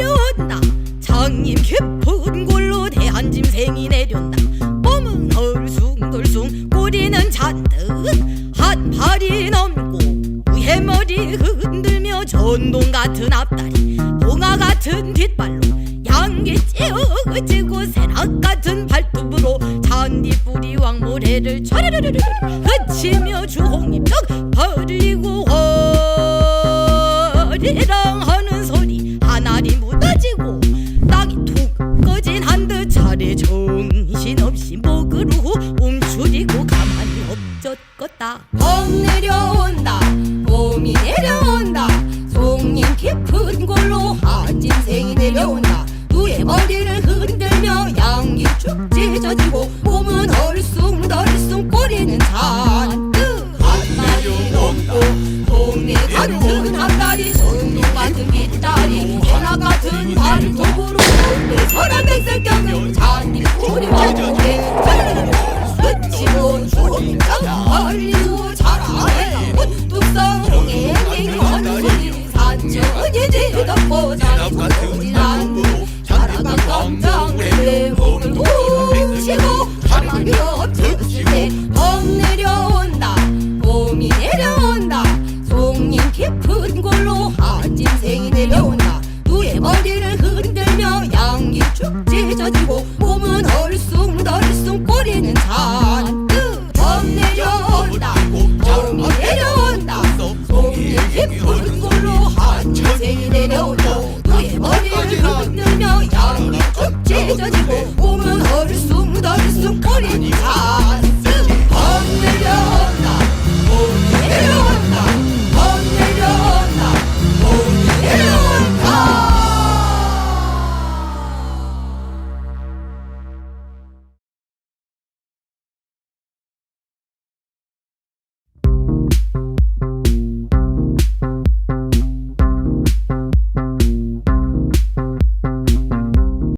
내렸다. 장님 깊은 골로 대한 짐생이 내렸다. 몸은 얼숭덜숭 꼬리는 잔뜩. 한 발이 넘고 해머리 흔들며 전동 같은 앞다리 봉화 같은 뒷발로 양기 찌우지고 새낙 같은 발톱으로 잔디뿌리 왕모래를 촤르르르르 흐치며 주홍잎떡 내려온다. 봄이 내려온다. 송림 깊은 골로 한진생이 내려온다. 누의 머리를 흔들며 양이 축 찢어지고 몸은 얼숭덜숭 꼬리는 잔뜩 한 마리 넘고 동네 같은 한 다리 손도 같은 빗다리. 해나 같은 발톱으로 서란 백색경을 잔디 꼬리 왕국에 지덮고 여기 얼굴로 한천이 내려오고 그의 머리를 흔들며 양이 쭉 찢어지고 몸은 어리숭 어리숭 거리니